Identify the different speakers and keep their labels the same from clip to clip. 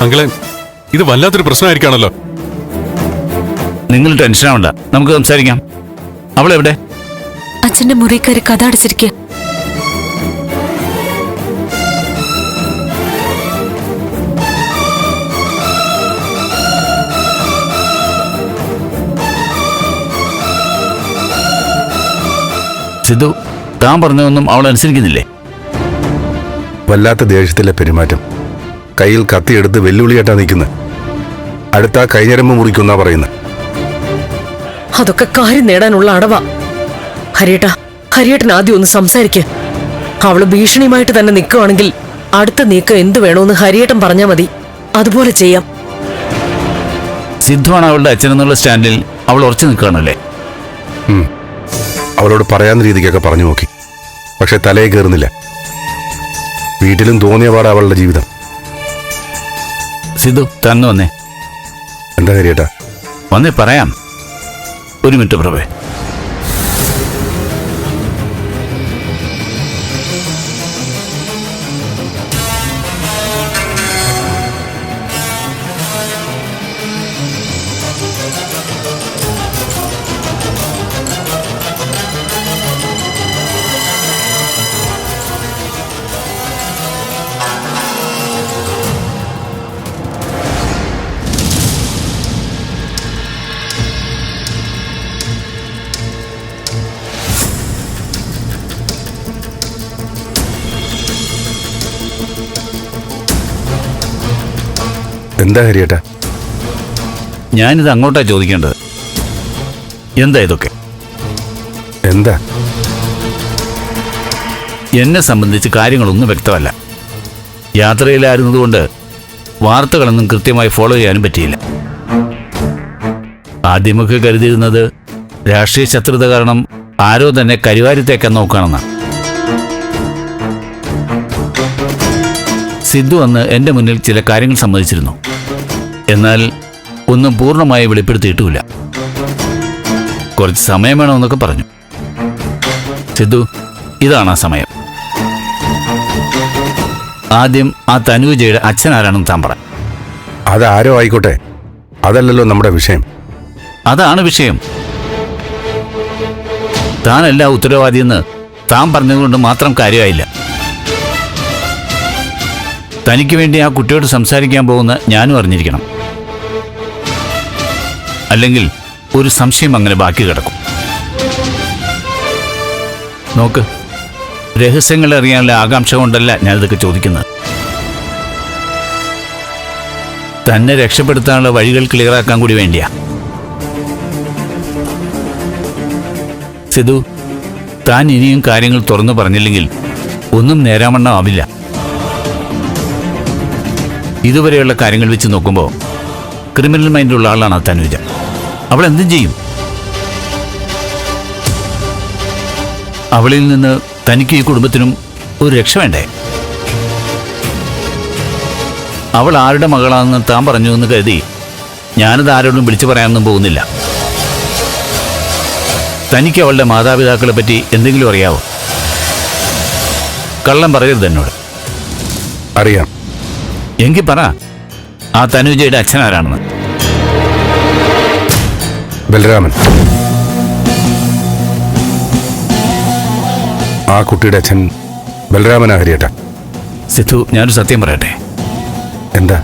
Speaker 1: അങ്കിളെ ഇത് വല്ലാത്തൊരു പ്രശ്നമായിരിക്കാണല്ലോ.
Speaker 2: നിങ്ങൾ ടെൻഷൻ ആവണ്ട. നമുക്ക് സംസാരിക്കാം. അവളെവിടെ
Speaker 3: അച്ഛന്റെ മുറി കയറി കഥ അടച്ചിരിക്കുക
Speaker 2: സിദ്ധു താൻ പറഞ്ഞതൊന്നും അവൾ അനുസരിക്കുന്നില്ലേ?
Speaker 4: വല്ലാത്ത ദേഷ്യത്തിലെ പെരുമാറ്റം. കയ്യിൽ കത്തിയെടുത്ത് വെല്ലുവിളിയായിട്ടാ നിൽക്കുന്നത് അടുത്ത കൈഞ്ഞരമ്പ് മുറിക്കുന്നാ പറയുന്നത്
Speaker 5: അതൊക്കെ കാര്യം നേടാനുള്ള അടവ. ഹരിയേട്ട ഹരിയേട്ടൻ ആദ്യം ഒന്ന് സംസാരിക്ക്. അവൾ ഭീഷണിയുമായിട്ട് തന്നെ നിൽക്കുവാണെങ്കിൽ അടുത്ത നീക്കം എന്തു വേണോന്ന് ഹരിയേട്ടൻ പറഞ്ഞാ മതി. അതുപോലെ ചെയ്യാം.
Speaker 2: സിദ്ധുവാണ് അവളുടെ അച്ഛനെന്നുള്ള സ്റ്റാൻഡിൽ അവൾ ഉറച്ചു നിൽക്കുകയാണല്ലേ.
Speaker 4: അവളോട് പറയാവുന്ന രീതിക്കൊക്കെ പറഞ്ഞു നോക്കി. പക്ഷെ തലയെ കയറുന്നില്ല. വീട്ടിലും തോന്നിയ പാടാ അവളുടെ ജീവിതം.
Speaker 2: സിദ്ധു തന്നു വന്നേ.
Speaker 4: എന്താ കാര്യേട്ടാ
Speaker 2: വന്നേ പറയാം. ഒരു മിനിറ്റ് പ്രഭേ.
Speaker 4: എന്താ കാര്യേട്ടാ
Speaker 2: ഞാനിത് അങ്ങോട്ടാ ചോദിക്കേണ്ടത്. എന്താ ഇതൊക്കെ?
Speaker 4: എന്താ?
Speaker 2: എന്നെ സംബന്ധിച്ച് കാര്യങ്ങളൊന്നും വ്യക്തമല്ല. യാത്രയിലായിരുന്നതുകൊണ്ട് വാർത്തകളൊന്നും കൃത്യമായി ഫോളോ ചെയ്യാനും പറ്റിയില്ല. ആദ്യമൊക്കെ കരുതിയിരുന്നത് രാഷ്ട്രീയ ശത്രുത കാരണം ആരോ തന്നെ കരിവാരിത്തേക്കാൻ നോക്കുകയാണെന്നാണ്. സിദ്ധു അന്ന് എന്റെ മുന്നിൽ ചില കാര്യങ്ങൾ സമ്മതിച്ചിരുന്നു. എന്നാൽ ഒന്നും പൂർണമായി വെളിപ്പെടുത്തിയിട്ടുമില്ല. കുറച്ച് സമയം വേണമെന്നൊക്കെ പറഞ്ഞു. സിദ്ധു ഇതാണ് ആ സമയം. ആദ്യം ആ തനുജയുടെ അച്ഛൻ ആരാണെന്ന് താൻ പറ.
Speaker 4: അതാരോ ആയിക്കോട്ടെ. അതല്ലല്ലോ നമ്മുടെ വിഷയം.
Speaker 2: അതാണ് വിഷയം. താനല്ല ഉത്തരവാദിയെന്ന് താൻ പറഞ്ഞതുകൊണ്ട് മാത്രം കാര്യമായില്ല. തനിക്ക് വേണ്ടി ആ കുട്ടിയോട് സംസാരിക്കാൻ പോകുന്ന ഞാനും അറിഞ്ഞിരിക്കണം. അല്ലെങ്കിൽ ഒരു സംശയം അങ്ങനെ ബാക്കി കിടക്കും. നോക്ക് രഹസ്യങ്ങൾ അറിയാനുള്ള ആകാംക്ഷ കൊണ്ടല്ല ഞാനിതൊക്കെ ചോദിക്കുന്നത്. തന്നെ രക്ഷപ്പെടുത്താനുള്ള വഴികൾ ക്ലിയറാക്കാൻ കൂടി വേണ്ടിയാ. സിധു താൻ ഇനിയും കാര്യങ്ങൾ തുറന്നു പറഞ്ഞില്ലെങ്കിൽ ഒന്നും നേരാമണ്ണം ആവില്ല ഇതുവരെയുള്ള കാര്യങ്ങൾ വെച്ച് നോക്കുമ്പോൾ ക്രിമിനൽ മൈൻഡുള്ള ആളാണ് ആ തനുജ. അവൾ എന്തും ചെയ്യും. അവളിൽ നിന്ന് തനിക്ക് ഈ കുടുംബത്തിനും ഒരു രക്ഷ വേണ്ടേ? അവൾ ആരുടെ മകളാണെന്ന് താൻ പറഞ്ഞു എന്ന് കരുതി ഞാനത് ആരോടും വിളിച്ചു പറയാനൊന്നും പോകുന്നില്ല. തനിക്ക് അവളുടെ മാതാപിതാക്കളെ പറ്റി എന്തെങ്കിലും അറിയാവോ? കള്ളം പറയരുത് എന്നോട്.
Speaker 4: അറിയാം.
Speaker 2: എങ്കിൽ പറ. ആ തനുജയുടെ അച്ഛൻ ആരാണെന്ന്
Speaker 4: ബലരാമൻ ആ കുട്ടിയുടെ അച്ഛൻ ബലരാമൻ ആഹരിയേട്ട
Speaker 2: സിദ്ധു ഞാനൊരു സത്യം പറയട്ടെ?
Speaker 4: എന്താ?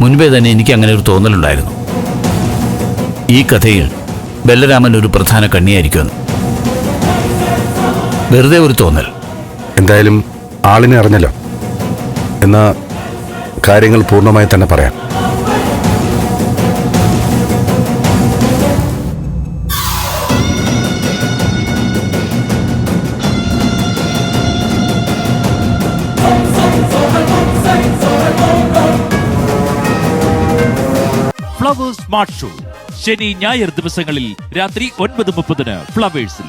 Speaker 2: മുൻപേ തന്നെ എനിക്ക് അങ്ങനെ ഒരു തോന്നലുണ്ടായിരുന്നു. ഈ കഥയിൽ ബലരാമൻ ഒരു പ്രധാന കണ്ണിയായിരിക്കുമെന്ന് വെറുതെ ഒരു തോന്നൽ.
Speaker 4: എന്തായാലും ആളിനെ അറിഞ്ഞല്ലോ. എന്നാ കാര്യങ്ങൾ പൂർണമായി തന്നെ പറയാം.
Speaker 6: ഫ്ലവേഴ്സ് സ്മാർട്ട് ഷോ ശനി ഞായർ ദിവസങ്ങളിൽ രാത്രി ഒൻപത് മുപ്പതിന് ഫ്ലവേഴ്സിൽ